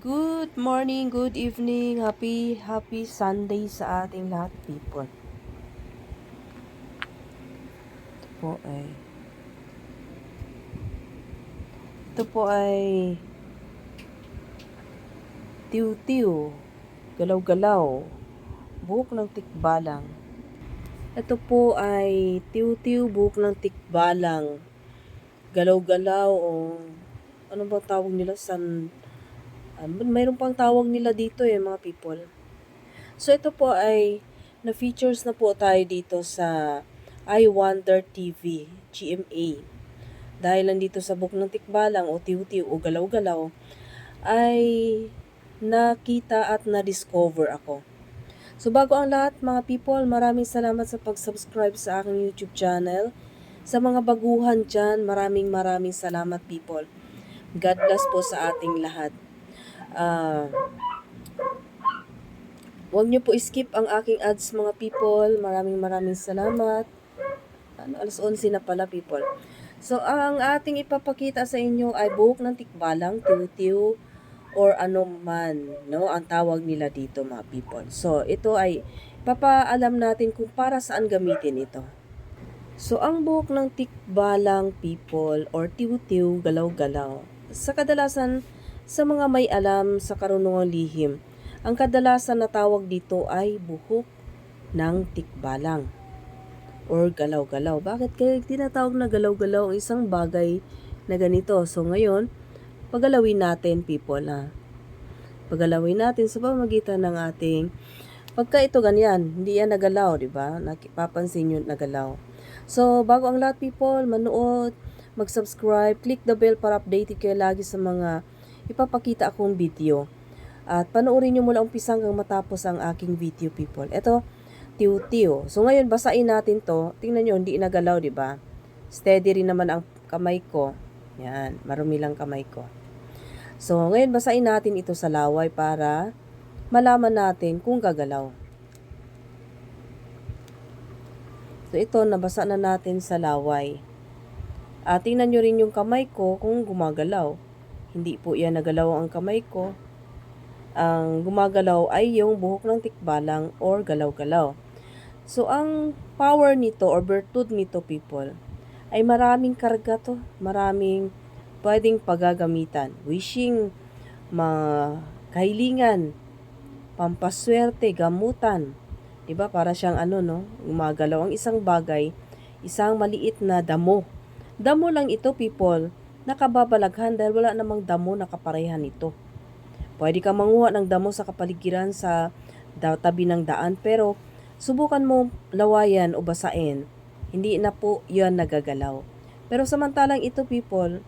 Good morning, good evening, happy, happy Sunday sa ating lahat, people. Ito po ay... Ito po ay... Tiw-tiw, galaw-galaw, buhok ng tikbalang. Ito po ay tiw-tiw, buhok ng tikbalang, galaw-galaw o ano ba tawag nila san Um, mayroon pang tawag nila dito eh, mga people. So, ito po ay na-features na po tayo dito sa I Wonder TV, GMA. Dahil nandito sa Buk ng Tikbalang o Tiw-Tiw o Galaw-Galaw, ay nakita at na-discover ako. So, bago ang lahat, mga people, maraming salamat sa pag-subscribe sa aking YouTube channel. Sa mga baguhan dyan, maraming maraming salamat, people. God bless po sa ating lahat. Ah, Huwag niyo po skip ang aking ads mga people. Maraming maraming salamat. Ano, alas 11 na pala people. So, ang ating ipapakita sa inyo ay buhok ng tikbalang, tiw-tiw, or ano man, no? Ang tawag nila dito mga people. So, ito ay papaalam natin kung para saan gamitin ito. So, ang buhok ng tikbalang people or tiw-tiw, galaw-galaw. Sa kadalasan, sa mga may alam sa karunungang lihim, ang kadalasan na tawag dito ay buhok ng tikbalang or galaw-galaw. Bakit kaya tinatawag na galaw-galaw ang isang bagay na ganito? So ngayon, pagalawin natin people ha. Pagalawin natin sa pamagitan ng ating pagka ito ganyan, hindi yan nagalaw, di ba? Napapansin nyo nagalaw. So, bago ang lahat people, manood, mag-subscribe, click the bell para updated kayo lagi sa mga ipapakita akong video. At panoorin nyo mula umpisa hanggang matapos ang aking video, people. Ito, tiw-tiw. So, ngayon, basain natin to. Tingnan nyo, hindi nagalaw, di ba? Steady rin naman ang kamay ko. Yan, marumi lang kamay ko. So, ngayon, basain natin ito sa laway para malaman natin kung gagalaw. So, ito, nabasa na natin sa laway. At tingnan nyo rin yung kamay ko kung gumagalaw. Hindi po yan nagalaw ang kamay ko. Ang gumagalaw ay yung buhok ng tikbalang or galaw-galaw. So, ang power nito or virtud nito, people, ay maraming karga to. Maraming pwedeng pagagamitan. Wishing, mga kahilingan, pampaswerte, gamutan. 'Di ba Para siyang ano, no? Gumagalaw ang isang bagay, isang maliit na damo. Damo lang ito, people nakababalaghan dahil wala namang damo na kaparehan nito. Pwede ka manguha ng damo sa kapaligiran sa tabi ng daan pero subukan mo lawayan o basain. Hindi na po yan nagagalaw. Pero samantalang ito people,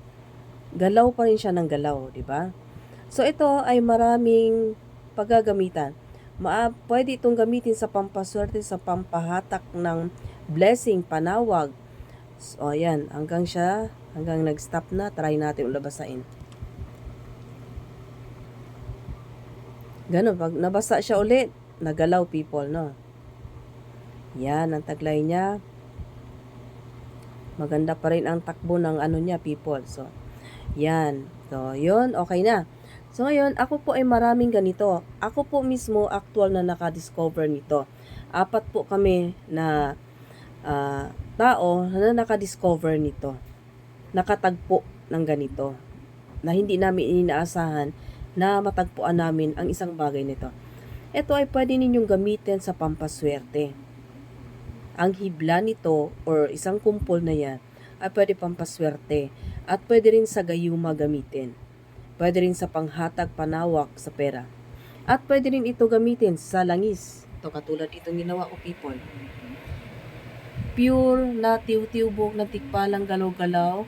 galaw pa rin siya ng galaw, di ba? So ito ay maraming paggagamitan. Ma pwede itong gamitin sa pampaswerte, sa pampahatak ng blessing, panawag. So ayan, hanggang siya Hanggang nag-stop na, try natin ulabasain. Ganun, pag nabasa siya ulit, nagalaw people, no? Yan, ang taglay niya. Maganda pa rin ang takbo ng ano niya, people. So, yan. So, yun, okay na. So, ngayon, ako po ay maraming ganito. Ako po mismo, actual na nakadiscover nito. Apat po kami na uh, tao na nakadiscover nito nakatagpo ng ganito na hindi namin inaasahan na matagpuan namin ang isang bagay nito. Ito ay pwede ninyong gamitin sa pampaswerte. Ang hibla nito or isang kumpol na yan ay pwede pampaswerte at pwede rin sa gayuma gamitin. Pwede rin sa panghatag panawak sa pera. At pwede rin ito gamitin sa langis. Ito katulad itong ginawa ko people. Pure na tiw-tiwbog na tikpalang galaw-galaw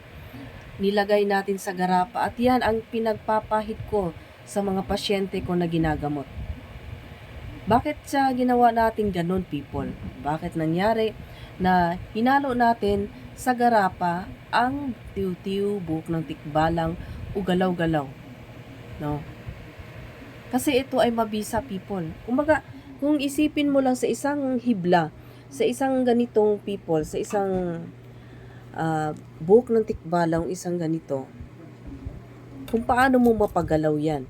nilagay natin sa garapa at yan ang pinagpapahid ko sa mga pasyente ko na ginagamot. Bakit sa ginawa natin ganun people? Bakit nangyari na hinalo natin sa garapa ang tiw-tiw, buhok ng tikbalang o galaw-galaw? No? Kasi ito ay mabisa people. Kumbaga, kung isipin mo lang sa isang hibla, sa isang ganitong people, sa isang uh, buhok ng tikbalang isang ganito, kung paano mo mapagalaw yan.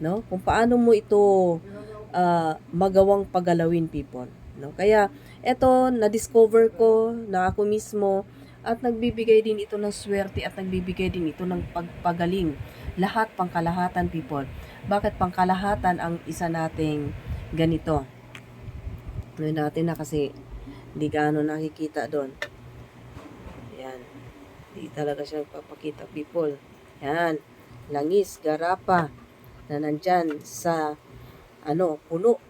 no? Kung paano mo ito ah, magawang pagalawin people, no? Kaya eto na-discover ko na ako mismo at nagbibigay din ito ng swerte at nagbibigay din ito ng pagpagaling. Lahat pangkalahatan people. Bakit pangkalahatan ang isa nating ganito? Ngayon natin na kasi hindi gaano nakikita doon. Yan. Hindi talaga siya nagpapakita people. Yan. Langis, garapa na nandyan sa ano, puno.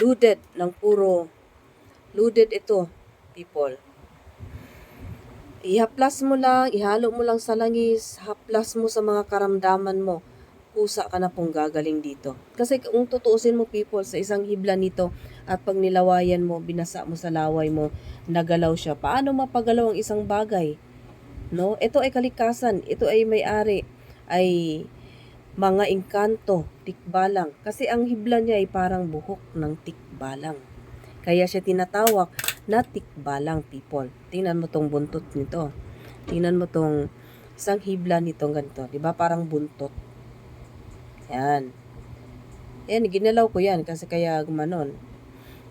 Loaded ng puro loaded ito, people. Ihaplas mo lang, ihalo mo lang sa langis, haplas mo sa mga karamdaman mo. Kusa ka na pong gagaling dito. Kasi kung tutuusin mo people sa isang hibla nito at pag nilawayan mo, binasa mo sa laway mo, nagalaw siya. Paano mapagalaw ang isang bagay? No? Ito ay kalikasan, ito ay may-ari, ay mga engkanto, tikbalang. Kasi ang hibla niya ay parang buhok ng tikbalang. Kaya siya tinatawag na tikbalang people. Tingnan mo tong buntot nito. Tingnan mo tong isang hibla nitong ganito. Ba parang buntot? Yan. Yan, ginalaw ko yan kasi kaya gumanon.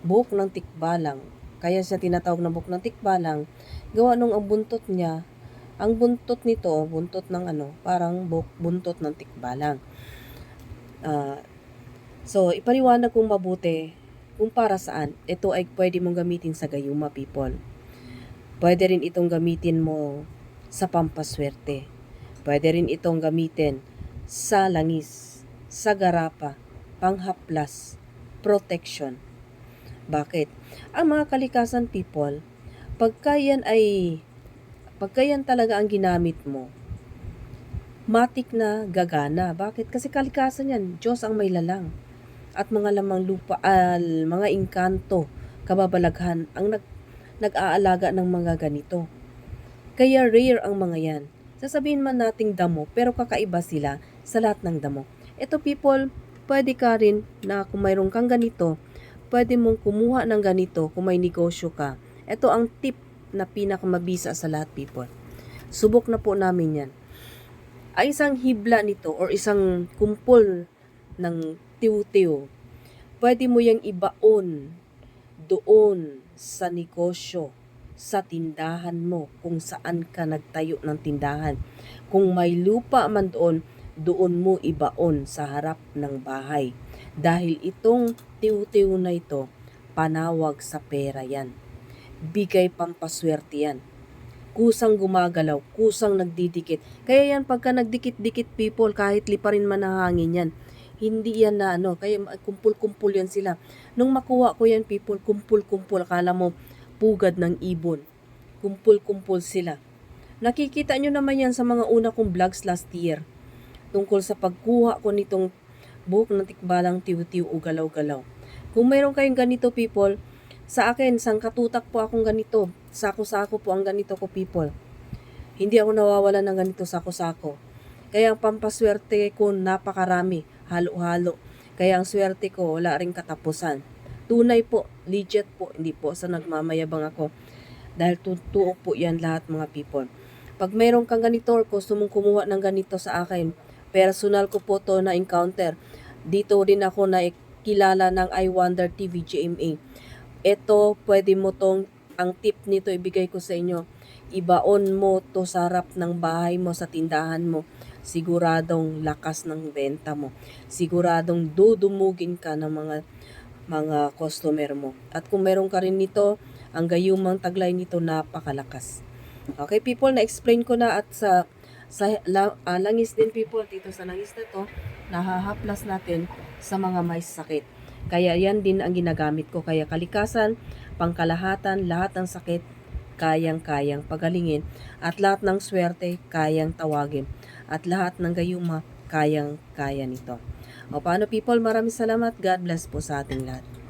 Buhok ng tikbalang. Kaya siya tinatawag na buhok ng tikbalang. Gawa nung ang buntot niya, ang buntot nito, buntot ng ano, parang buhok, buntot ng tikbalang. Ah, so, ipaliwanag kong mabuti kung para saan. Ito ay pwede mong gamitin sa gayuma people. Pwede rin itong gamitin mo sa pampaswerte. Pwede rin itong gamitin sa langis, sa garapa, panghaplas, protection. Bakit? Ang mga kalikasan people, pagka yan ay, pagka yan talaga ang ginamit mo, matik na gagana. Bakit? Kasi kalikasan yan, Diyos ang may lalang. At mga lamang lupa, al, mga inkanto, kababalaghan, ang nag, nag-aalaga ng mga ganito. Kaya rare ang mga yan. Sasabihin man nating damo, pero kakaiba sila sa lahat ng damo. Ito people, pwede ka rin na kung mayroon kang ganito, pwede mong kumuha ng ganito kung may negosyo ka. Ito ang tip na pinakamabisa sa lahat people. Subok na po namin yan. Ay isang hibla nito or isang kumpol ng tiw-tiw, pwede mo yang ibaon doon sa negosyo, sa tindahan mo, kung saan ka nagtayo ng tindahan. Kung may lupa man doon, doon mo ibaon sa harap ng bahay. Dahil itong tiw-tiw na ito, panawag sa pera yan. Bigay pampaswerte yan. Kusang gumagalaw, kusang nagdidikit. Kaya yan pagka nagdikit-dikit people, kahit liparin man ang hangin yan, hindi yan na ano, kaya kumpul-kumpul yan sila. Nung makuha ko yan people, kumpul-kumpul, akala mo pugad ng ibon. Kumpul-kumpul sila. Nakikita nyo naman yan sa mga una kong vlogs last year. Tungkol sa pagkuha ko nitong buhok ng tikbalang tiw-tiw o galaw-galaw. Kung mayroon kayong ganito people, sa akin, sangkatutak po akong ganito. Sako-sako po ang ganito ko people. Hindi ako nawawala ng ganito sako-sako. Kaya ang pampaswerte ko napakarami, halo-halo. Kaya ang swerte ko wala ring katapusan. Tunay po, legit po, hindi po sa nagmamayabang ako. Dahil totoo po yan lahat mga people. Pag mayroon kang ganito or gusto mong kumuha ng ganito sa akin, personal ko po to na encounter. Dito din ako na kilala ng I Wonder TV GMA. Ito, pwede mo tong, ang tip nito ibigay ko sa inyo. Ibaon mo to sa harap ng bahay mo, sa tindahan mo. Siguradong lakas ng benta mo. Siguradong dudumugin ka ng mga mga customer mo. At kung meron ka rin nito, ang gayumang taglay nito napakalakas. Okay people, na-explain ko na at sa sa la, ah, langis din people dito sa langis na to, nahahaplas natin sa mga may sakit. Kaya yan din ang ginagamit ko. Kaya kalikasan, pangkalahatan, lahat ng sakit, kayang-kayang pagalingin. At lahat ng swerte, kayang tawagin. At lahat ng gayuma, kayang-kaya nito. O paano people, maraming salamat. God bless po sa ating lahat.